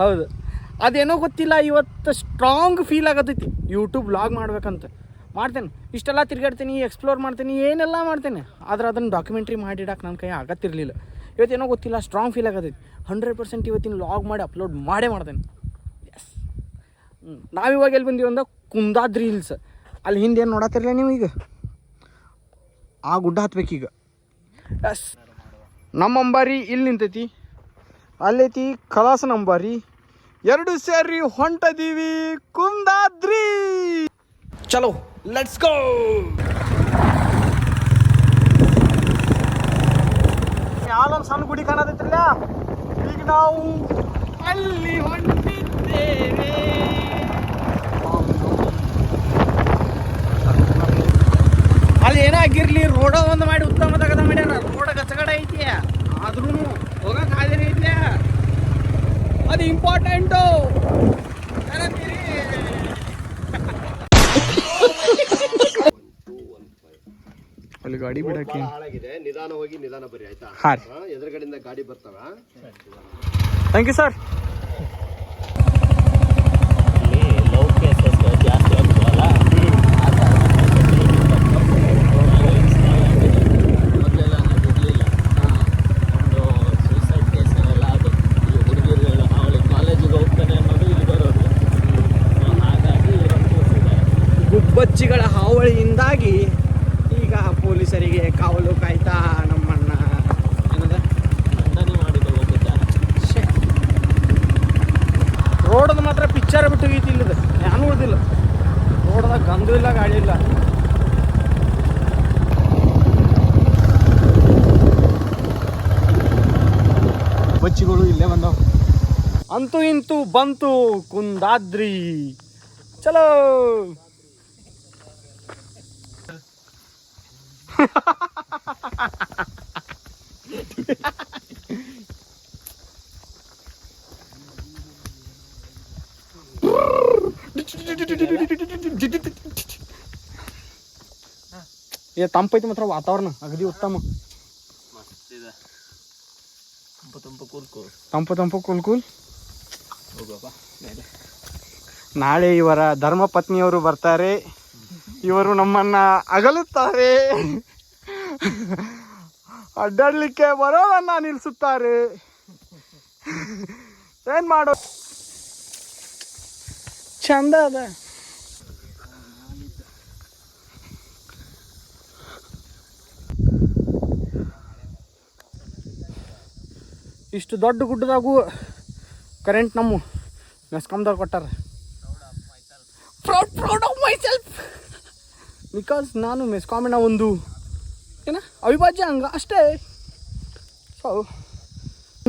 ಹೌದು. ಅದೇನೋ ಗೊತ್ತಿಲ್ಲ, ಇವತ್ತು ಸ್ಟ್ರಾಂಗ್ ಫೀಲ್ ಆಗತೈತಿ ಯೂಟ್ಯೂಬ್ ಲಾಗ್ ಮಾಡ್ಬೇಕಂತ. ಮಾಡ್ತೇನೆ. ಇಷ್ಟೆಲ್ಲ ತಿರ್ಗಾಡ್ತೀನಿ ಎಕ್ಸ್ಪ್ಲೋರ್ ಮಾಡ್ತೀನಿ, ಏನೆಲ್ಲ ಮಾಡ್ತೇನೆ. ಆದ್ರೆ ಅದನ್ನು ಡಾಕ್ಯುಮೆಂಟ್ರಿ ಮಾಡಿಡಕ್ಕೆ ನನ್ನ ಕೈ ಆಗತ್ತಿರಲಿಲ್ಲ. ಇವತ್ತೇನೋ ಗೊತ್ತಿಲ್ಲ ಸ್ಟ್ರಾಂಗ್ ಫೀಲ್ ಆಗತೈತಿ ಹಂಡ್ರೆಡ್ ಪರ್ಸೆಂಟ್ ಇವತ್ತಿನ ಲಾಗ್ ಮಾಡಿ ಅಪ್ಲೋಡ್ ಮಾಡೇ ಮಾಡ್ತೇನೆ. ಎಸ್ ನಾವಿವಾಗ ಎಲ್ಲಿ ಬಂದೀವಿ ಅಂದ್ರೆ ಕುಂದಾದ್ರಿ ಹಿಲ್ಸ್ ಅಲ್ಲಿ ಹಿಂದೆ ಏನು ನೋಡತ್ತಿರಲಿಲ್ಲ ನೀವು ಈಗ? ಆ ಗುಡ್ಡ ಹತ್ಬೇಕೀಗ. ಎಸ್ ನಮ್ಮ ಅಂಬಾರಿ ಇಲ್ಲಿ ನಿಂತೈತಿ. ಅಲ್ಲೈತಿ ಕಲಾಸನ ಅಂಬಾರಿ. ಎರಡು ಸೇರಿ ಹೊಂಟದೀವಿ ಕುಂದಾದ್ರಿ! ಚಲೋ ಲೆಟ್ಸ್ ಗೋ ಯಾವೊಂದು ಸಣ್ಣ ಗುಡಿ ಕಾಣತೈತ್ರಲ್ಲ ಈಗ ನಾವು ಅಲ್ಲಿ ಹೊಂಟಿದ್ದೇವೆ. ಅಲ್ಲಿ ಏನಾಗಿರ್ಲಿ ರೋಡ ಒಂದು ಮಾಡಿ ಉತ್ತಮ ತಗದ ಮಾಡ್ಯಾರ ರೋಡ ಗಚ್ಚಗಡ ಐತಿ ಆದ್ರೂ ಹೋಗಕ್ ಹಾದಿನ ಐತ್ಲ ಅದು ಇಂಪಾರ್ಟೆಂಟು ಅಲ್ಲಿ ಗಾಡಿ ಬಿಡಕ್ಕೆ. ಹಾಳಾಗಿದೆ. ನಿಧಾನ ಹೋಗಿ ನಿಧಾನ ಬರಿ ಆಯ್ತಾ? ಹಾಂ ಎದುರುಗಡೆಯಿಂದ ಗಾಡಿ ಬರ್ತಾವ. ಥ್ಯಾಂಕ್ ಯು ಸರ್ ಬಚ್ಚಿಗಳು ಇಲ್ಲೇ ಬಂದವು. ಅಂತೂ ಇಂತೂ ಬಂತು ಕುಂದಾದ್ರಿ. ಚಲೋ. ಏ ತಂಪೈತಿ ಮಾತ್ರ ವಾತಾವರಣ ಅಗದಿ ಉತ್ತಮ. ತಂಪು ತಂಪು ಕೂಲ್ ಕೂಲ್. ನಾಳೆ ಇವರ ಧರ್ಮ ಪತ್ನಿಯವರು ಬರ್ತಾರೆ. ಇವರು ನಮ್ಮನ್ನ ಅಗಲುತ್ತಾರೆ. ಅಡ್ಡಾಡ್ಲಿಕ್ಕೆ ಬರೋದನ್ನ ನಿಲ್ಲಿಸುತ್ತಾರೆ ಏನ್ ಮಾಡೋ? ಚಂದ ಅದ. ಇಷ್ಟು ದೊಡ್ಡ ಗುಡ್ಡದಾಗೂ ಕರೆಂಟ್ ನಮ್ಮ ಮೆಸ್ಕಾಮ್ದವ್ರು ಕೊಟ್ಟಾರ. Proud proud of myself because ನಾನು ಮೆಸ್ಕಾಮಿನ ಒಂದು ಏನ, ಅವಿಭಾಜ್ಯ ಅಂಗ ಅಷ್ಟೇ. ಸೊ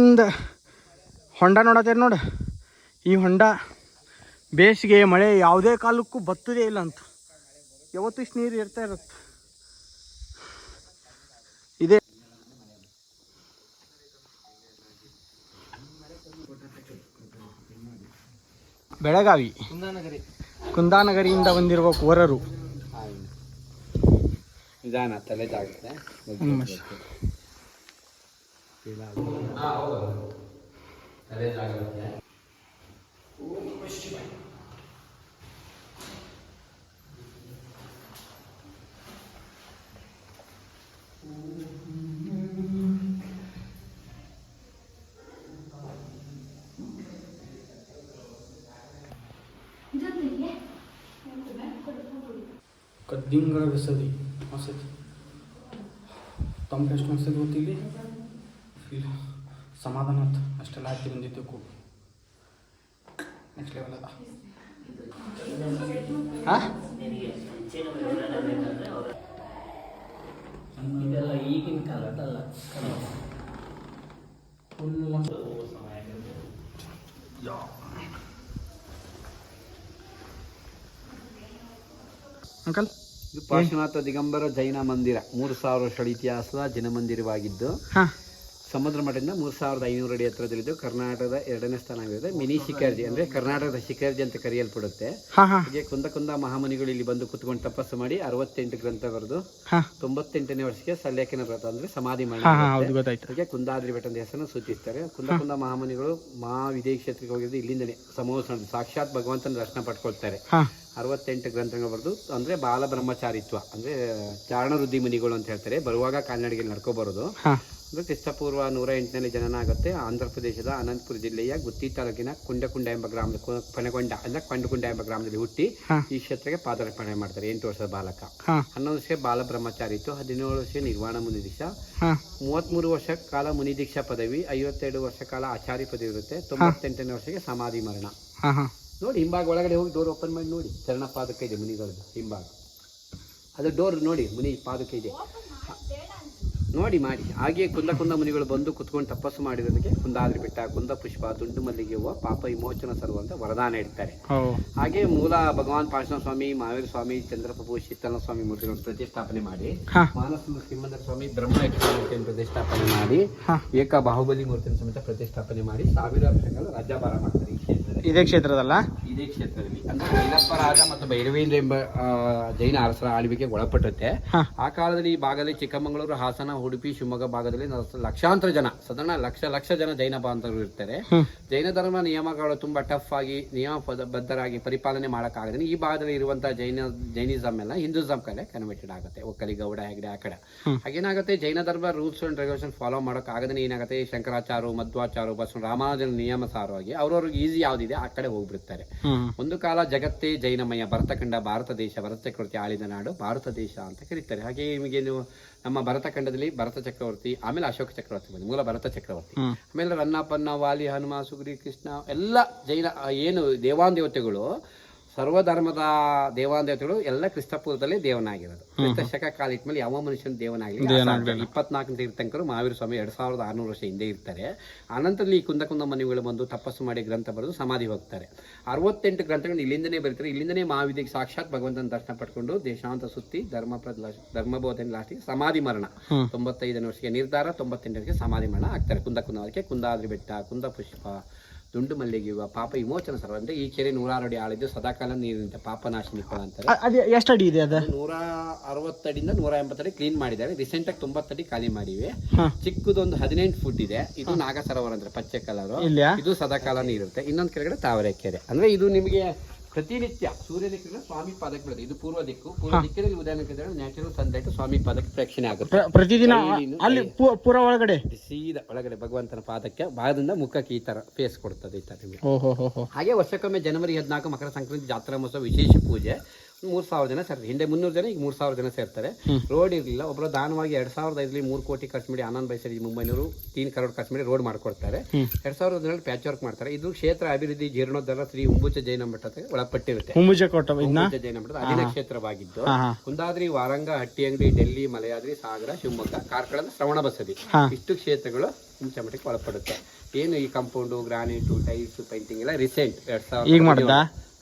ಒಂದು ಹೊಂಡ ನೋಡತ್ತೇರಿ ನೋಡು. ಈ ಹೊಂಡ ಬೇಸಿಗೆ ಮಳೆ ಯಾವುದೇ ಕಾಲಕ್ಕೂ ಬತ್ತದೇ ಇಲ್ಲ ಅಂತ. ಯಾವತ್ತಿಷ್ಟು ನೀರು ಇರ್ತಾ ಇರುತ್ತೆ. ಬೆಳಗಾವಿ. ಕುಂದಾನಗರಿ. ಕುಂದಾನಗರಿಯಿಂದ ಬಂದಿರುವ ಕೋರರು. ನಿಧಾನ ತಲೆ ಜಾಗುತ್ತೆ ತಲೆ ಜಾಗುತ್ತೆ ಕದ್ದಿಂಗಳ ಬೆಸದಿ ಮಸತಿ ತಮ್ಮ ಎಷ್ಟು ಮಸದಿ ಗೊತ್ತಿಲ್ಲ? ಫೀಲ್ ಸಮಾಧಾನ ಆಯ್ತು ಅಷ್ಟೆಲ್ಲ ಹಾಕಿ ಬಂದಿತ್ತು ಕೂ ನೆಕ್ಸ್ಟ್ ಲೆವೆಲ್ ಅದ. ಹಾಂ ಇದೆಲ್ಲ ಈಗಿನ ಕಾಲದಲ್ಲ ಅಂಕಲ್ ಇದು ಪಾರ್ಶ್ವನಾಥ ದಿಗಂಬರ ಜೈನ ಮಂದಿರ. ಮೂರು ಸಾವಿರ ವರ್ಷಗಳ ಇತಿಹಾಸದ ಜೈನ ಮಂದಿರವಾಗಿದ್ದು ಹಾಂ. ಸಮುದ್ರ ಮಠದಿಂದ ಮೂರು ಸಾವಿರದ ಐನೂರು ಅಡಿ ಹತ್ರದಲ್ಲಿದ್ದು ಕರ್ನಾಟಕದ ಎರಡನೇ ಸ್ಥಾನ ಆಗಿದೆ ಮಿನಿ ಶಿಖರ್ಜಿ ಅಂದ್ರೆ ಕರ್ನಾಟಕದ ಶಿಖರ್ಜಿ ಅಂತ ಕರೆಯಲ್ಪಡುತ್ತೆ. ಹೀಗೆ ಕುಂದಕುಂದ ಕುಂದ ಕುಂದ ಮಹಾಮನಿಗಳು ಇಲ್ಲಿ ಬಂದು ಕುತ್ಕೊಂಡು ತಪಸ್ಸು ಮಾಡಿ ಅರವತ್ತೆಂಟು ಗ್ರಂಥ ಬರೆದು ತೊಂಬತ್ತೆಂಟನೇ ವರ್ಷಕ್ಕೆ ಸಲ್ಲೇಖನ ವ್ರತ ಅಂದ್ರೆ ಸಮಾಧಿ ಮಾಡಿ ಹಾಗೆ ಕುಂದಾದ್ರಿ ಬೆಟ್ಟದ ಹೆಸರನ್ನು ಸೂಚಿಸ್ತಾರೆ. ಕುಂದ ಕುಂದ ಮಹಾಮನಿಗಳು ಮಹಾ ವಿದೇಶ ಕ್ಷೇತ್ರಕ್ಕೆ ಹೋಗಿದ್ದು ಇಲ್ಲಿಂದಲೇ ಸಮೋಸ ಸಾಕ್ಷಾತ್ ಭಗವಂತನ ದರ್ಶನ ಪಡ್ಕೊಳ್ತಾರೆ. ಅರವತ್ತೆಂಟು ಗ್ರಂಥಗಳು ಬರೆದು ಅಂದ್ರೆ ಬಾಲ ಬ್ರಹ್ಮಚಾರಿತ್ವ ಅಂದರೆ ಚಾರಣ ವೃದ್ಧಿ ಮುನಿಗಳು ಅಂತ ಹೇಳ್ತಾರೆ. ಬರುವಾಗ ಕಾಲ್ನಡಿಗೆ ನಡ್ಕೊಬರೋದು ಅಂದರೆ ಕ್ರಿಸ್ತಪೂರ್ವ ನೂರ ಎಂಟನಲ್ಲಿ ಜನನ ಆಗುತ್ತೆ ಆಂಧ್ರ ಪ್ರದೇಶದ ಅನಂತಪುರ ಜಿಲ್ಲೆಯ ಗುತ್ತಿ ತಾಲೂಕಿನ ಕುಂಡಕುಂಡ ಎಂಬ ಗ್ರಾಮದ ಕೊನೆಗೊಂಡ ಅಂದ್ರೆ ಕೊಂಡಕುಂಡ ಎಂಬ ಗ್ರಾಮದಲ್ಲಿ ಹುಟ್ಟಿ ಈ ಕ್ಷೇತ್ರಕ್ಕೆ ಪಾದಾರ್ಪಣೆ ಮಾಡ್ತಾರೆ ಎಂಟು ವರ್ಷದ ಬಾಲಕ. ಹನ್ನೊಂದು ವರ್ಷ ಬಾಲ ಬ್ರಹ್ಮಚಾರಿತ್ವ ಹದಿನೇಳು ವರ್ಷ ನಿರ್ವಾಣ ಮುನಿ ದೀಕ್ಷಾ. ಮೂವತ್ಮೂರು ವರ್ಷ ಕಾಲ ಮುನಿ ದೀಕ್ಷಾ ಪದವಿ ಐವತ್ತೆರಡು ವರ್ಷ ಕಾಲ ಆಚಾರಿ ಪದವಿ ಇರುತ್ತೆ. ತೊಂಬತ್ತೆಂಟನೇ ವರ್ಷಕ್ಕೆ ಸಮಾಧಿ ಮರಣ. ನೋಡಿ ಹಿಂಭಾಗ ಒಳಗಡೆ ಹೋಗಿ ಡೋರ್ ಓಪನ್ ಮಾಡಿ ನೋಡಿ. ಚರಣ ಪಾದಕ ಇದೆ ಮುನಿಗಳದ್ದು ಹಿಂಭಾಗ. ಅದು ಡೋರ್ ನೋಡಿ ಮುನಿ ಪಾದಕ ಇದೆ. ನೋಡಿ ಮಾಡಿ. ಹಾಗೆ ಕುಂದ ಕುಂದ ಮುನಿಗಳು ಬಂದು ಕುತ್ಕೊಂಡು ತಪಸ್ಸು ಮಾಡಿರೋದಕ್ಕೆ ಕುಂದಾದ್ರಿ ಬೆಟ್ಟ ಕುಂದ ಪುಷ್ಪ ತುಂಡು ಮಲ್ಲಿಗೆ ಹೂವು ಪಾಪ ವಿಮೋಚನ ಸರ್ವ ಅಂತ ವರದಾನ ಇಡ್ತಾರೆ. ಹಾಗೆ ಮೂಲ ಭಗವಾನ್ ಪಾರ್ಶ್ವನಾಥ ಸ್ವಾಮಿ ಮಹಾವೀರ ಸ್ವಾಮಿ ಚಂದ್ರಪ್ರಭು ಶೀತಲ ಸ್ವಾಮಿ ಮೂರ್ತಿಗಳನ್ನು ಪ್ರತಿಷ್ಠಾಪನೆ ಮಾಡಿ ಮಾನಸ ಸಿಂಹಂದರ ಸ್ವಾಮಿ ಬ್ರಹ್ಮ ಮೂರ್ತಿಯನ್ನು ಪ್ರತಿಷ್ಠಾಪನೆ ಮಾಡಿ ಏಕ ಬಾಹುಬಲಿ ಮೂರ್ತಿಯನ್ನು ಸಮೇತ ಪ್ರತಿಷ್ಠಾಪನೆ ಮಾಡಿ ಸಾವಿರಾರು ವರ್ಷಗಳ ರಾಜ್ಯಭಾರ ಮಾಡ್ತಾರೆ ಇದೇ ಕ್ಷೇತ್ರದಲ್ಲ? ಇದೇ ಕ್ಷೇತ್ರದಲ್ಲಿ. ಅಂದ್ರೆ ಭೈರಪ್ಪ ರಾಜ ಮತ್ತು ಭೈರವೇಂದ್ರ ಎಂಬ ಆ, ಜೈನ ಅರಸರ ಆಳ್ವಿಕೆಗೆ ಒಳಪಟ್ಟುತ್ತೆ ಹಾ. ಆ ಕಾಲದಲ್ಲಿ ಈ ಭಾಗದಲ್ಲಿ ಚಿಕ್ಕಮಗಳೂರು ಹಾಸನ ಉಡುಪಿ ಶಿವಮೊಗ್ಗ ಭಾಗದಲ್ಲಿ ನ- ಲಕ್ಷಾಂತರ ಜನ ಸಾಧಾರಣ ಲಕ್ಷ ಲಕ್ಷ ಜನ ಜೈನ ಬಾಂಧವರು ಇರ್ತಾರೆ. ಜೈನ ಧರ್ಮ ನಿಯಮಗಳು ತುಂಬಾ ಟಫ್ ಆಗಿ ನಿಯಮ ಪದ- ಬದ್ಧರಾಗಿ ಪರಿಪಾಲನೆ ಮಾಡೋಕ್ಕಾಗದೆ ಈ ಭಾಗದಲ್ಲಿ ಇರುವಂತಹ ಜೈನ ಜೈನಿಸಮ್ ಎಲ್ಲ ಹಿಂದೂಸಂ ಕಡೆ ಕನ್ವರ್ಟೆಡ್ ಆಗುತ್ತೆ. ಒಕ್ಕಲಿ ಗೌಡ ಹೆಗಡೆ ಆ ಕಡೆ. ಹಾಗೇನಾಗುತ್ತೆ ಜೈನ ಧರ್ಮ ರೂಲ್ಸ್ ಅಂಡ್ ರೆಗ್ಯುಲೇಷನ್ ಫಾಲೋ ಮಾಡೋಕ್ಕಾಗದೇ ಏನಾಗುತ್ತೆ ಶಂಕರಾಚಾರ್ಯ ಮಧ್ವಾಚಾರ್ಯ ಬಸವ ರಾಮಾನುಜನ ನಿಯಮಸಾರವಾಗಿ ಅವ್ರವ್ರಿಗೆ ಈಸಿ ಯಾವ್ದಿದೆ ಆ ಕಡೆ ಹೋಗ್ಬಿಡ್ತಾರೆ ಒಂದು ಕಾಲ ಜಗತ್ತೇ ಜೈನಮಯ ಭರತಖಂಡ ಭಾರತ ದೇಶ ಭರತ ಚಕ್ರವರ್ತಿ ಆಳಿದ ನಾಡು ಭಾರತ ದೇಶ ಅಂತ ಕರೀತಾರೆ. ಹಾಗೆ ನಿಮಗೆ ನೀವು ನಮ್ಮ ಭರತ ಖಂಡದಲ್ಲಿ ಭರತ ಚಕ್ರವರ್ತಿ ಆಮೇಲೆ ಅಶೋಕ ಚಕ್ರವರ್ತಿ ಬಂದು ಮೂಲ ಭರತ ಚಕ್ರವರ್ತಿ. ಆಮೇಲೆ ರನ್ನಪನ್ನ ವಾಲಿ ಹನುಮ ಸುಗ್ರಿ ಕೃಷ್ಣ ಎಲ್ಲ ಜೈನ ಏನು ದೇವಾನ್ ದೇವತೆಗಳು ಸರ್ವಧರ್ಮದ ಧರ್ಮದ ದೇವತೆಗಳು ಎಲ್ಲ ಕ್ರಿಸ್ತಪುರದಲ್ಲಿ ದೇವನಾಗಿರೋದು. ಕ್ರಿಸ್ತ ಶಕ ಕಾಲ ಇಟ್ಮೇಲೆ ಯಾವ ಮನುಷ್ಯನ ದೇವನಾಗಲಿ ಇಪ್ಪತ್ನಾಲ್ಕು ತೀರ್ಥಂಕರು ಮಹಾವೀರ ಸ್ವಾಮಿ ಎರಡ್ ಸಾವಿರದ ಆರ್ನೂರು ವರ್ಷ ಹಿಂದೆ ಇರ್ತಾರೆ. ಅನಂತರಲ್ಲಿ ಈ ಕುಂದ ಕುಂದ ಮನೆಗಳು ಬಂದು ತಪಸ್ಸು ಮಾಡಿ ಗ್ರಂಥ ಬರೆದು ಸಮಾಧಿ ಹೋಗ್ತಾರೆ. ಅರವತ್ತೆಂಟು ಗ್ರಂಥಗಳು ಇಲ್ಲಿಂದನೇ ಬರೀತಾರೆ. ಇಲ್ಲಿಂದನೇ ಮಹಾವಿದ್ಯೆಗೆ ಸಾಕ್ಷಾತ್ ಭಗವಂತನ ದರ್ಶನ ಪಡ್ಕೊಂಡು ದೇಶಾಂತ ಸುತ್ತಿ ಧರ್ಮ ಧರ್ಮ ಧರ್ಮಬೋಧನೆ ಲಾಸ್ಟಿಗೆ ಸಮಾಧಿ ಮರಣ. ತೊಂಬತ್ತೈದನೇ ವರ್ಷಕ್ಕೆ ನಿರ್ಧಾರ ತೊಂಬತ್ತೆಂಟಕ್ಕೆ ಸಮಾಧಿ ಮರಣ ಆಗ್ತಾರೆ. ಕುಂದ ಕುಂದಾದ್ರಿ ಬೆಟ್ಟ ಕುಂದ ಪುಷ್ಪ ದುಂಡು ಮಲ್ಲಿಗೆಯುವ ಪಾಪ ವಿಮೋಚನ ಸರ್ವ ಅಂದ್ರೆ ಈ ಕೆರೆ ನೂರಾರು ಅಡಿ ಆಳಿದ್ದು ಸದಾಕಾಲ ನೀರಿನಿಂದ ಪಾಪನಾಶಿನಿ ಪಾಪ ಅಂತಾರೆ. ಅದು ಎಷ್ಟು ಅಡಿ ಇದೆ ಅದು? ನೂರ ಅರವತ್ತಡಿಯಿಂದ ನೂರ ಎಂಬತ್ತಡಿ ಕ್ಲೀನ್ ಮಾಡಿದ್ದಾರೆ. ರೀಸೆಂಟ್ ಆಗಿ ತೊಂಬತ್ತಡಿ ಖಾಲಿ ಮಾಡಿವೆ. ಚಿಕ್ಕದೊಂದು ಹದಿನೆಂಟು ಫುಟ್ ಇದೆ. ಇದು ನಾಗ ಸರೋವರ ಅಂದ್ರೆ ಪಚ್ಚೆ ಕಲರ್. ಇದು ಸದಾಕಾಲ ನೀರಿರುತ್ತೆ ಇನ್ನೊಂದು ಕೆಳಗಡೆ ತಾವರೆ ಕೆರೆ. ಅಂದ್ರೆ ಇದು ನಿಮಗೆ ಪ್ರತಿನಿತ್ಯ ಸೂರ್ಯನ ಕಿರಣ ಸ್ವಾಮಿ ಪಾದಕ್ಕೆ ಬೀಳುತ್ತೆ ಇದು ಪೂರ್ವ ದಿಕ್ಕು. ಪೂರ್ವ ದಿಕ್ಕಿನಲ್ಲಿ ಉದಯನಕ್ಕೆ ನ್ಯಾಚುರಲ್ ಸನ್ಲೈಟ್ ಸ್ವಾಮಿ ಪಾದಕ್ಕೆ ಪ್ರೇಕ್ಷಣೆ ಆಗುತ್ತೆ. ಪ್ರತಿದಿನ ಅಲ್ಲಿ ಪೂರ ಒಳಗಡೆ? ಸೀದಾ ಒಳಗಡೆ ಭಗವಂತನ ಪಾದಕ್ಕೆ ಭಾಗದಿಂದ ಮುಖಕ್ಕೆ ಈ ತರ ಫೇಸ್ ಕೊಡ್ತದೆ ಈ ತರ ಹಾಗೆ ವರ್ಷಕ್ಕೊಮ್ಮೆ ಜನವರಿ ಹದಿನಾಲ್ಕು ಮಕರ ಸಂಕ್ರಾಂತಿ ಜಾತ್ರಾ ಮಹೋತ್ಸವ ವಿಶೇಷ ಪೂಜೆ. ಮೂರ್ ಸಾವಿರ ಜನ ಸೇರ್ತಾರೆ. ಹಿಂದೆ ಮುನ್ನೂರು ಜನ ಈಗ ಮೂರ್ ಸಾವಿರ ಜನ ಸೇರ್ತಾರೆ. ರೋಡ್ ಇರಲಿಲ್ಲ. ಒಬ್ಬರು ದಾನವಾಗಿ ಎರಡ್ ಸಾವಿರದ ಐದರಲ್ಲಿ ಮೂರು ಕೋಟಿ ಖರ್ಚು ಮಾಡಿ ಆನಂದ್ ಬೈಸರಿ ಮುಂಬೈನವರು ತೀನ್ ಕರೋಡ್ ಖರ್ಚು ಮಾಡಿ ರೋಡ್ ಮಾಡ್ಕೊಡ್ತಾರೆ. ಎರಡ್ ಸಾವಿರದ ಹದಿನೇಳು ಪ್ಯಾಚ್ ವರ್ಕ್ ಮಾಡ್ತಾರೆ. ಇದು ಕ್ಷೇತ್ರ ಅಭಿವೃದ್ಧಿ ಜೀರ್ಣೋದ್ಧಾರ ಶ್ರೀ ಹುಂಬುಚ ಜೈನ ಮಠಕ್ಕೆ ಒಳಪಟ್ಟಿರುತ್ತೆ. ಜೈನ ಮಠದ ಅಧೀನ ಕ್ಷೇತ್ರವಾಗಿದ್ದು. ಕುಂದಾದ್ರಿ ವಾರಂಗ ಹಟ್ಟಿ ಅಂಗಡಿ ಡೆಲ್ಲಿ ಮಲಯಾದ್ರಿ ಸಾಗರ ಶಿವಮೊಗ್ಗ ಕಾರ್ಕಳದ ಶ್ರವಣ ಬಸದಿ. ಇಷ್ಟು ಕ್ಷೇತ್ರಗಳು ಹುಂಚಮಠಕ್ಕೆ ಒಳಪಡುತ್ತೆ. ಏನು ಈ ಕಾಂಪೌಂಡು ಗ್ರಾನೈಟು ಟೈಲ್ಸ್ ಪೈಂಟಿಂಗ್ ಎಲ್ಲ ರೀಸೆಂಟ್ ಎರಡ್ ಸಾವಿರದ?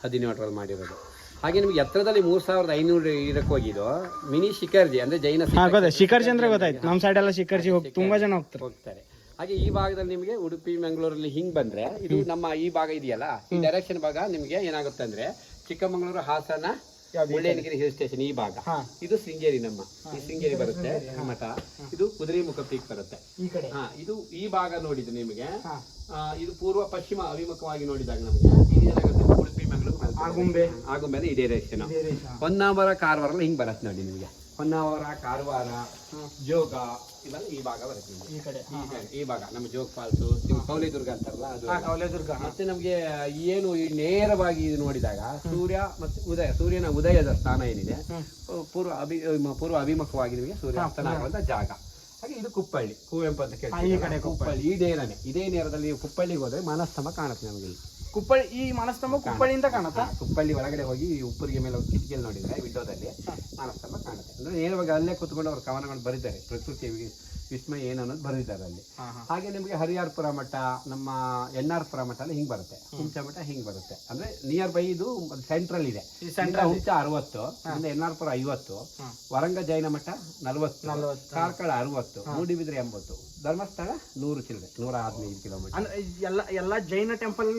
ಹದಿನೇಳರಲ್ಲಿ ಮಾಡಿರೋದು. ಹಾಗೆ ನಿಮ್ಗೆ ಎತ್ತರದಲ್ಲಿ ಮೂರ್ ಸಾವಿರದ ಐನೂರು ಇದಕ್ಕೆ ಹೋಗಿದ್ದು. ಮಿನಿ ಶಿಖರ್ಜಿ ಅಂದ್ರೆ ಜೈನ ಹಾ ಶಿಖರ್ ಗೊತ್ತಾಯ್ತು ಶಿಖರ್ಜಿ ಅಂದ್ರೆ ಗೊತ್ತಾಯ್ತು. ನಮ್ಮ ಸೈಡ್ ಎಲ್ಲ ಶಿಖರ್ಜಿ ಹೋಗಿ ತುಂಬಾ ಜನ ಹೋಗ್ತಾರೆ. ಹೋಗ್ತಾರೆ. ಹಾಗೆ ಈ ಭಾಗದಲ್ಲಿ ನಿಮಗೆ ಉಡುಪಿ ಮಂಗಳೂರಲ್ಲಿ ಹಿಂಗ್ ಬಂದ್ರೆ ಇದು ನಮ್ಮ ಈ ಭಾಗ ಇದೆಯಲ್ಲ ಈ ಡೈರೆಕ್ಷನ್ ಭಾಗ ನಿಮ್ಗೆ ಏನಾಗುತ್ತೆ ಅಂದ್ರೆ ಚಿಕ್ಕಮಗಳೂರು ಹಾಸನ ಮುಳ್ಳಯ್ಯನಗಿರಿ ಹಿಲ್ ಸ್ಟೇಷನ್ ಈ ಭಾಗ. ಇದು ಶೃಂಗೇರಿ ನಮ್ಮ. ಈ ಶೃಂಗೇರಿ ಬರುತ್ತೆ ಮಠ. ಇದು ಕುದುರೆಮುಖ ಪೀಕ್ ಬರುತ್ತೆ. ಈ ಕಡೆ. ಹಾ ಇದು ಈ ಭಾಗ ನೋಡಿದ್ದು ನಿಮಗೆ ಇದು ಪೂರ್ವ ಪಶ್ಚಿಮ ಅಭಿಮುಖವಾಗಿ ನೋಡಿದಾಗ ನಮಗೆ ಉಡುಪಿ ಮಂಗಳೂರು ಮಲ್ಪೆ. ಆಗುಂಬೆ. ಆಗುಂಬೆ ಅಂದ್ರೆ ಇದೇ ರೇಷನ್ ಹೊನ್ನಾವರ ಕಾರವಾರ ಎಲ್ಲ ಹಿಂಗ್ ಬರತ್ತೆ ನೋಡಿ ನಿಮಗೆ. ಹೊನ್ನಾವರ ಕಾರವಾರ ಜೋಗ. ಇವೆಲ್ಲ ಈ ಭಾಗ ಬರುತ್ತೆ ನಿಮ್ಗೆ. ಈ ಕಡೆ. ಈ ಕಡೆ, ಈ ಭಾಗ. ನಮ್ಮ ಜೋಗ್ ಫಾಲ್ಸ್ ಕೌಲಿ ದುರ್ಗ ಅಂತಾರಲ್ಲ ಅದು. ಕವಲೇದುರ್ಗ ಮತ್ತೆ ನಮ್ಗೆ ಏನು ಈ ನೇರವಾಗಿ ಇದು ನೋಡಿದಾಗ ಸೂರ್ಯ ಮತ್ತೆ ಉದಯ ಸೂರ್ಯನ ಉದಯದ ಸ್ಥಾನ ಏನಿದೆ? ಪೂರ್ವ ಅಭಿ ಪೂರ್ವ ಅಭಿಮುಖವಾಗಿ ನಿಮಗೆ ಸೂರ್ಯ ಅಸ್ತನ ಆಗುವಂತ ಜಾಗ. ಹಾಗೆ ಇದು ಕುಪ್ಪಳ್ಳಿ ಕುವೆಂಪು ಅಂತ ಕೇಳ್ತೀವಿ ಈ ಕಡೆ ಕುಪ್ಪಳ್ಳಿ. ಈ ನೇರನೆ ಇದೇ ನೇರದಲ್ಲಿ ನೀವು ಕುಪ್ಪಳ್ಳಿಗೆ ಹೋದ್ರೆ ಮಾನಸ್ತಂಭ ಕಾಣುತ್ತೆ ನಮಗೆ ಇಲ್ಲಿ. ಕುಪ್ಪಳ್ಳಿ ಈ ಮನಸ್ತಂಭ ಕುಪ್ಪಳಿಯಿಂದ ಕಾಣುತ್ತಾ? ಕುಪ್ಪಳ್ಳಿ ಒಳಗಡೆ ಹೋಗಿ ಈ ಉಪ್ಪರಿಗೆ ಮೇಲೆ ಹೋಗಿ ಕಿಟಕಿಯಲ್ಲಿ ನೋಡಿದ್ರೆ ವಿಂಡೋದಲ್ಲಿ ಮಾನಸ್ತಂಭ ಕಾಣುತ್ತೆ. ಅಂದ್ರೆ ನೇರವಾಗಿ ಅಲ್ಲೇ ಕೂತ್ಕೊಂಡು ಅವ್ರ ಕವನಗಳು ಬರೀತಾರೆ ಪ್ರಕೃತಿ ವಿಸ್ಮಯ ಏನು ಅನ್ನೋದು ಬರೆದಿದ್ದಾರೆ ಅಲ್ಲಿ. ಹಾಗೆ ನಿಮಗೆ ಹರಿಹರಪುರ ಮಠ ನಮ್ಮ ಎನ್ ಆರ್ ಪುರ ಮಠ ಅಲ್ಲಿ ಹಿಂಗೆ ಬರುತ್ತೆ. ಹುಂಚ ಮಠ ಹಿಂಗೆ ಬರುತ್ತೆ. ಅಂದ್ರೆ ನಿಯರ್ ಬೈ ಇದು ಸೆಂಟ್ರಲ್ ಇದೆ. ಹುಂಚ ಅರವತ್ತು ಎನ್ ಆರ್ ಪುರ ಐವತ್ತು ವರಂಗ ಜೈನ ಮಠ ನಲವತ್ತು ಕಾರ್ಕಳ ಅರವತ್ತು ಮೂಡಿಬಿದ್ರೆ ಎಂಬತ್ತು. ಧರ್ಮಸ್ಥಳ? ನೂರು ಚಿಲ್ಲರೆ ನೂರ ಹದಿನೈದು ಕಿಲೋಮೀಟರ್ ಅಂದ್ರೆ ಎಲ್ಲ ಎಲ್ಲ ಜೈನ ಟೆಂಪಲ್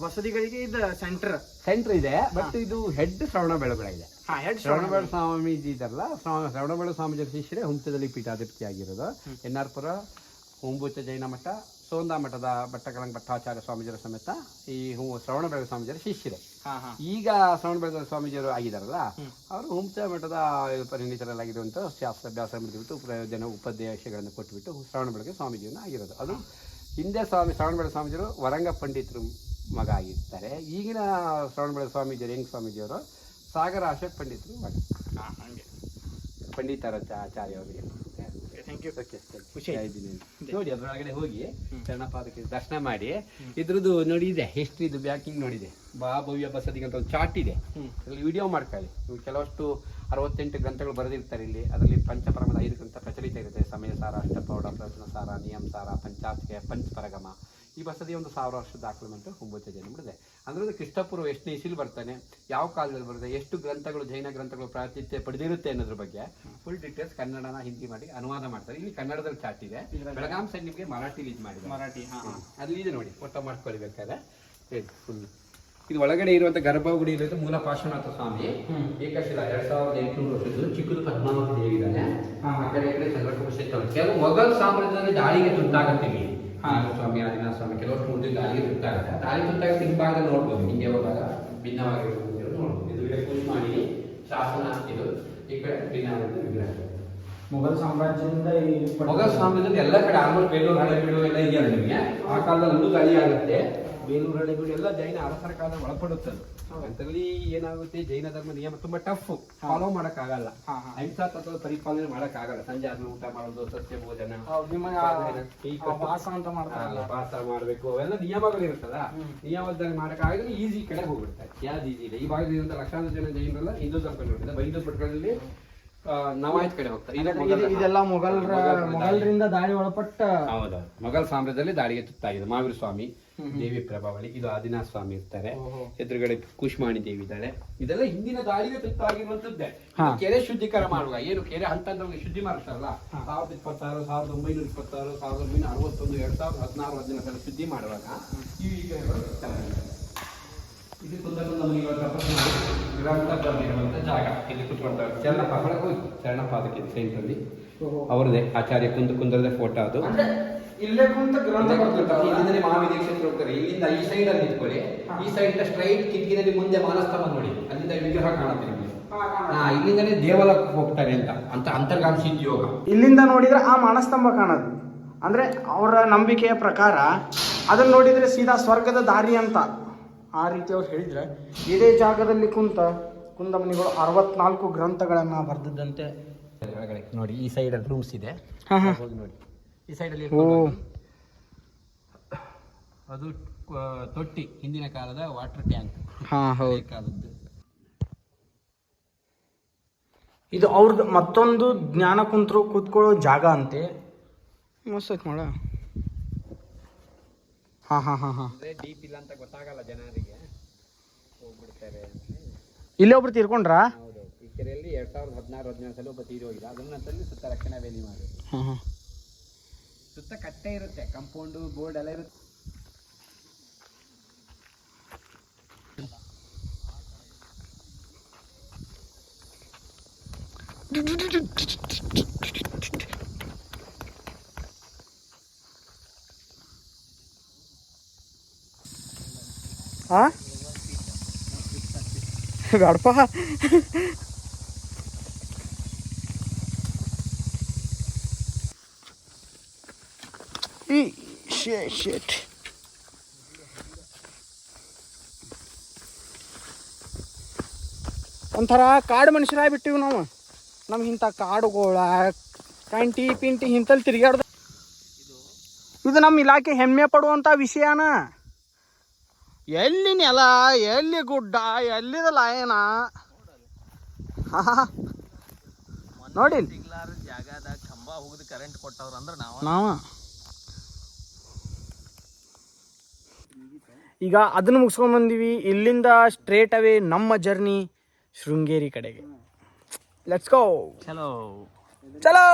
ಬಸದಿಗಳಿಗೆ ಇದು ಸೆಂಟರ್ ಸೆಂಟರ್ ಇದೆ ಬಟ್ ಇದು ಹೆಡ್ ಶ್ರವಣ ಬೆಳಗೊಳ ಇದೆ. ಶ್ರವಣಬೆಳ ಸ್ವಾಮೀಜಿ ಇದಾರಲ್ಲ ಶ್ರವಣ- ಶ್ರವಣಬೆಳ ಸ್ವಾಮೀಜಿ ಶಿಷ್ಯರೇ ಹುಂಸದಲ್ಲಿ ಪೀಠಾಧಿಪತಿ ಆಗಿರೋದು ಎನ್ ಆರ್ ಪುರ ಹುಂಬುಚ ಜೈನ ಮಠ ಸೋಂದಾ ಮಠದ ಭಟ್ಟಕಳಂಗ ಭಟ್ಟಾಚಾರ್ಯ ಸ್ವಾಮೀಜಿಯರ ಸಮೇತ ಈ ಹೂ ಶ್ರವಣಬೆಳಗ ಸ್ವಾಮೀಜಿಯರ ಶಿಷ್ಯರು. ಹಾ ಹಾ. ಈಗ ಶ್ರವಣಬೆಳಗ ಸ್ವಾಮೀಜಿಯವರು ಆಗಿದಾರಲ್ಲ ಅವರು ಹುಂಚ ಮಠದ ಪರಿಣಿತರಲ್ಲಾಗಿರುವಂಥ ಶಾಸ್ತ್ರಾಭ್ಯಾಸ ಮಾಡಿಬಿಟ್ಟು ಪ್ರಯೋಜನ ಉಪದೇಶಗಳನ್ನು ಕೊಟ್ಟುಬಿಟ್ಟು ಶ್ರವಣಬೆಳಗ ಸ್ವಾಮೀಜಿಯನ್ನು ಆಗಿರೋದು. ಅದು ಹಿಂದೆ ಸ್ವಾಮಿ ಶ್ರವಣ ಬೆಳಗ ಸ್ವಾಮೀಜಿಯವರು ವರಂಗ ಪಂಡಿತರು ಮಗ ಆಗಿರ್ತಾರೆ. ಈಗಿನ ಶ್ರವಣಬೆಳಗ ಸ್ವಾಮೀಜಿಯವರು ಹೆಂಗ್ ಸ್ವಾಮೀಜಿಯವರು? ಸಾಗರ ಅಶೋಕ್ ಪಂಡಿತರು ಮಗ. ಹಾ ಹಂಗೆ. ಪಂಡಿತರ ಆಚಾರ್ಯ ಅವರಿಗೆ ಥ್ಯಾಂಕ್ ಯು ಓಕೆ ಖುಷಿ ಆಯ್ತು. ನೋಡಿ ಅದ್ರೊಳಗಡೆ ಹೋಗಿ ಚರಣಪಾದಕ್ಕೆ ದರ್ಶನ ಮಾಡಿ. ಇದ್ರದ್ದು ನೋಡಿ ಇದೆ ಹಿಸ್ಟ್ರಿದು ಬ್ಯಾಕಿಂಗ್ ನೋಡಿದೆ. ಬಾ ಭವ್ಯ ಬಸದಿಗೆ ಅಂತ ಒಂದು ಚಾರ್ಟ್ ಇದೆ. ಅದ್ರಲ್ಲಿ ವಿಡಿಯೋ ಮಾಡ್ಕೊಳ್ಳಿ ಕೆಲವಷ್ಟು ಅರವತ್ತೆಂಟು ಗ್ರಂಥಗಳು ಬರೆದಿರ್ತಾರೆ ಇಲ್ಲಿ. ಅದರಲ್ಲಿ ಪಂಚಪರಮದ ಐದು ಗ್ರಂಥ ಪ್ರಚಲಿತ ಇರುತ್ತೆ. ಸಮಯ ಸಾರ ಅಷ್ಟಪೌಢ ಪ್ರಶ್ನ ಸಾರ ನಿಯಮ ಸಾರ ಪಂಚಾಸ್ಕೆ ಪಂಚಪರಗಮ ಈ ಬಸದಿ ಒಂದು ಸಾವಿರ ವರ್ಷದ ದಾಖಲೆ ಒಂಬತ್ತು ಜನ ಬಿಡಿದೆ ಅಂದ್ರೆ ಅದು ಕ್ರಿಸ್ತಪೂರ್ವ ಎಷ್ಟನೇ ಇಸಿಲ್ ಬರ್ತಾನೆ ಯಾವ ಕಾಲದಲ್ಲಿ ಬರುತ್ತೆ ಎಷ್ಟು ಗ್ರಂಥಗಳು ಜೈನ ಗ್ರಂಥಗಳು ಪ್ರಾತಿಥ್ಯ ಪಡೆದಿರುತ್ತೆ ಅನ್ನೋದ್ರ ಬಗ್ಗೆ ಫುಲ್ ಡೀಟೇಲ್ಸ್ ಕನ್ನಡನ ಹಿಂದಿ ಮಾಡಿ ಅನುವಾದ ಮಾಡ್ತಾರೆ. ಇಲ್ಲಿ ಕನ್ನಡದಲ್ಲಿ ಚಾಟ್ ಇದೆ. ಬೆಳಗಾಂ ಸೈಡ್ ನಿಮಗೆ ಮರಾಠಿಲಿ ಇದು ಮಾಡಿದ್ದಾರೆ. ಮರಾಠಿ ಹಾ ಇದೆ ನೋಡಿ ಫೋಟೋ ಮಾಡ್ಕೊಳ್ಬೇಕಾದ್ರೆ. ಫುಲ್ ಇದು ಒಳಗಡೆ ಇರುವಂತ ಗರ್ಭಗುಡಿ ಇರೋದು ಮೂಲ ಪಾರ್ಶ್ವನಾಥ ಸ್ವಾಮಿ. ಏಕಶಿಲ ಎರಡ್ ಸಾವಿರದ ಎಂಟುನೂರು ವರ್ಷದ್ದು ಚಿಕ್ಕದು ಪದ್ಮಾವತಿ ದೇವಿ ಇದ್ದಾನೆ ಆ ಕಡೆ ಈ ಕಡೆ ಚಂದ್ರಕುಮಾರ ಶೆಟ್ಟಿ ಕೆಲವು ಮೊಘಲ್ ಸಾಮ್ರಾಜ್ಯದಲ್ಲಿ ದಾಳಿಗೆ ತುತ್ತಾಗತ್ತೆ ಇಲ್ಲಿ ಸ್ವಾಮಿ ಆದಿನಾಥ ಸ್ವಾಮಿ ಕೆಲವಷ್ಟು ಮುಂದೆ ಇರುತ್ತೆ ತುತ್ತಾಗುತ್ತೆ ದಾಳಿ ತುತ್ತಾಗುತ್ತೆ ಹಿಂಭಾಗದಲ್ಲಿ ನೋಡ್ಬೋದು. ಹಿಂಗೆ ಹೋದಾಗ ಭಿನ್ನವಾಗಿರುವುದು ನೋಡ್ಬೋದು. ಇದು ಮಾಡಿ ಶಾಸನ ಇದು. ಈ ಕಡೆ ಭಿನ್ನವಾದ ವಿಗ್ರಹ ಮೊಘಲ್ ಸಾಮ್ರಾಜ್ಯದಿಂದ ಈ ಮೊಘಲ್ ಸಾಮ್ರಾಜ್ಯದ ಎಲ್ಲ ಕಡೆ ಆಮೇಲೆ ಬೇಲೂರು ಹಳೆಬೀಡು ಎಲ್ಲ ಇದೆಯಲ್ಲ ನಿಮಗೆ? ಆ ಕಾಲದಲ್ಲಿ ಒಂದು ಗಾಳಿ ಆಗುತ್ತೆ. ಬೇಲೂರು ಹಳೆಬೀಡು ಎಲ್ಲ ಜೈನ ಅರಸರ ಕಾಲ ಒಳಪಡುತ್ತದೆ ಅದರಲ್ಲಿ ಏನಾಗುತ್ತೆ ಜೈನ ಧರ್ಮ ನಿಯಮ ತುಂಬಾ ಟಫ್ ಫಾಲೋ ಮಾಡಕ್ ಆಗಲ್ಲ. ಅಹಿಂಸಾ ತತ್ವದ ಪರಿಪಾಲನೆ ಮಾಡಕ್ ಆಗಲ್ಲ ಸಂಜೆ ಆದ್ಮೇಲೆ ಊಟ ಮಾಡೋದು ಸಸ್ಯ ಭೋಜನ ಪಾಸ ಅಂತ ಮಾಡ್ತಾರಲ್ಲ ಪಾಸ ಮಾಡ್ಬೇಕು ಅವೆಲ್ಲ ನಿಯಮಗಳು ಇರುತ್ತಲ್ಲ. ನಿಯಮದಲ್ಲಿ ಮಾಡಕ್ ಆಗಿದ್ರೆ ಈಸಿ ಕಡೆ ಹೋಗ್ಬಿಡ್ತಾರೆ ಯಾವ್ದು ಈಸಿ ಇಲ್ಲ. ಈ ಭಾಗದಿಂದ ಲಕ್ಷಾಂತರ ಜನ ಜೈನರೆಲ್ಲ ಹಿಂದೂ ಧರ್ಮ ನೋಡಿದ್ರೆ ಬೈಂದು ಭಟ್ಗಳಲ್ಲಿ ನವಾಯತ್ ಕಡೆ ಹೋಗ್ತಾರೆ. ಇದು ಇದು- ಮೊಘಲ್- ಇದೆಲ್ಲ ಮೊಘಲ್ರ ಮೊಘಲರಿಂದ ದಾಳಿ ಒಳಪಟ್ಟ ಹೌದು. ಮೊಘಲ್ ಸಾಮ್ರಾಜ್ಯದಲ್ಲಿ ದಾಳಿಗೆ ತುತ್ತಾಗಿದೆ. ಮಹಾವೀರ ಸ್ವಾಮಿ ದೇವಿ ಪ್ರಭಾವಳಿ ಇದು ಆದಿನಾಥ ಸ್ವಾಮಿ ಇರ್ತಾರೆ ಎದುರುಗಡೆ ಕುಶ್ಮಾಣಿ ದೇವಿ ಇದ್ದಾಳೆ. ಇದೆಲ್ಲ ಹಿಂದಿನ ದಾಳಿಗೆ ತುತ್ತಾಗಿರುವಂತದ್ದೇ ಇದು ಕೆರೆ ಶುದ್ಧೀಕರಣ ಮಾಡುವಾಗ ಏನು ಕೆರೆ ಹಂತ ಹಂತವಾಗಿ ಶುದ್ಧಿ ಮಾಡ್ತಾರಲ್ಲ ಸಾವಿರದ ಇಪ್ಪತ್ತಾರು ಸಾವಿರದ ಒಂಬೈನೂರ ಇಪ್ಪತ್ತಾರು ಸಾವಿರದ ಒಂಬೈನೂರ ಅರವತ್ತೊಂದು ಎರಡ್ ಸಾವಿರದ ಹದಿನಾರು ಹದಿನಾಲ್ಕರಲ್ಲಿ ಶುದ್ಧಿ ಮಾಡುವಾಗ. ಇದು ಕುಂದ ಕುಂದ ಮುನಿಗಳ ತಪಸ್ಸು ಮಾಡಿ ಗ್ರಂಥ ಬರೆದಿರುವಂತ ಜಾಗ. ಇಲ್ಲಿ ಕುತ್ಕೊಂಡ ಚರಣಪಾದ ಹೋಗಿ. ಸೈನ್ಸ್ ಅಲ್ಲಿ ಅವರದೇ ಆಚಾರ್ಯ ಕುಂದ ಕುಂದರದ ಫೋಟೋ ಅದು. ಇಲ್ಲೇ ಕುಂತ ಗ್ರಂಥ? ಮಾವಿನ ಕ್ಷೇತ್ರ ಹೋಗ್ತಾರೆ ಇಲ್ಲಿಂದ ಈ ಸೈಡ್ ಅಲ್ಲಿ ನಿಂತ್ಕೊಳ್ಳಿ. ಈ ಸೈಡ್ ಸ್ಟ್ರೈಟ್ ಕಿಟಕಿನಲ್ಲಿ ಮುಂದೆ ಮಾನಸ್ತಂಭ ನೋಡಿ. ಅಲ್ಲಿಂದ ವಿಗ್ರಹ ಕಾಣುತ್ತೆ ನಿಮಗೆ. ಹಾ ಇಲ್ಲಿಂದಲೇ ದೇವಾಲಯಕ್ಕೆ ಹೋಗ್ತಾರೆ ಅಂತ. ಅಂತ ಅಂತರ್ಗಾಮಿ ಯೋಗ ಇಲ್ಲಿಂದ ನೋಡಿದ್ರೆ ಆ ಮಾನಸ್ತಂಭ ಕಾಣೋದು ಅಂದ್ರೆ ಅವರ ನಂಬಿಕೆಯ ಪ್ರಕಾರ ಅದನ್ನ ನೋಡಿದ್ರೆ ಸೀದಾ ಸ್ವರ್ಗದ ದಾರಿ ಅಂತ. ಆ ರೀತಿ ಅವ್ರು ಹೇಳಿದ್ರೆ ಇದೇ ಜಾಗದಲ್ಲಿ ಕುಂತ ಕುಂದಮನಿಗಳು ಅರವತ್ನಾಲ್ಕು ಗ್ರಂಥಗಳನ್ನ ಬರೆದಿದ್ದಂತೆ. ನೋಡಿ ಈ ಸೈಡ್ ಅಲ್ಲಿ ರೂಮ್ಸ್ ಇದೆ. ಹೋಗಿ ನೋಡಿ. ಈ ಸೈಡ್ ಅಲ್ಲಿ ಓ. ಅದು ತೊಟ್ಟಿ ಹಿಂದಿನ ಕಾಲದ ವಾಟರ್ ಟ್ಯಾಂಕ್ ಹಾ ಹೌದು. ಕಾಲದ್ದು ಇದು ಅವ್ರದ್ದು ಮತ್ತೊಂದು ಜ್ಞಾನ ಕುಂತ್ರು ಕೂತ್ಕೊಳ್ಳೋ ಜಾಗ ಅಂತೆ. ಮಸ್ತ್ ಮಾಡ. ನೋಡ ಹಾ ಹಾ ಹಾ. ಹಾ ಡೀಪ್ ಇಲ್ಲ ಅಂತ ಗೊತ್ತಾಗಲ್ಲ ಜನರಿಗೆ. ಹೋಗ್ಬಿಡ್ತಾರೆ ಇಲ್ಲೇ ಒಬ್ರು ತೀರ್ಕೊಂಡ್ರಾ? ಹೌದು. ಈ ಕೆರೆಯಲ್ಲಿ ಎರಡ್ ಸಾವಿರದ ಹದಿನಾರು ಹದಿನೇಳು ಸಲ ಒಬ್ಬ ತೀರಿ ಹೋಗಿಲ್ಲ. ಅದನ್ನ ತಲ್ಲಿ ಸುತ್ತ ರಕ್ಷಣಾ ವೇಲಿ ಮಾಡಿ. ಹಾ ಹಾ. ಸುತ್ತ ಕಟ್ಟೆ ಇರುತ್ತೆ ಕಂಪೌಂಡು ಬೋರ್ಡ್ ಎಲ್ಲ ಇರುತ್ತೆ. ಹಾ ಬೇಡಪ್ಪ ಈ ಶೇಟ್ ಒಂಥರ ಕಾಡು ಮನುಷ್ಯರಾಗ್ಬಿಟ್ಟಿವಿ ನಾವು. ನಮ್ಗೆ ಇಂಥ ಕಾಡುಗೋಳ ಕಂಟಿ ಪಿಂಟಿ ಇಂಥಲ್ಲಿ ತಿರುಗಾಡ್ದ ಇದು ನಮ್ಮ ಇಲಾಖೆ ಹೆಮ್ಮೆ ಪಡುವಂಥ ವಿಷಯನ. ಎಲ್ಲಿ ನೆಲ ಎಲ್ಲಿ ಗುಡ್ಡ ಎಲ್ಲಿದ ಲಾಯನ? ನೋಡಿ ಜಾಗದ ಜಾಗದಾಗ ಕಂಬ ಹೋಗಿದ್ ಕರೆಂಟ್ ಕೊಟ್ಟವ್ರ ಅಂದ್ರೆ ನಾವು. ನಾವ. ಈಗ ಅದನ್ನು ಮುಗಿಸ್ಕೊಂಡು ಬಂದೀವಿ. ಇಲ್ಲಿಂದ ಸ್ಟ್ರೇಟ್ ಅವೇ ನಮ್ಮ ಜರ್ನಿ ಶೃಂಗೇರಿ ಕಡೆಗೆ. ಲೆಟ್ಸ್ ಗೋ ಚಲೋ ಚಲೋ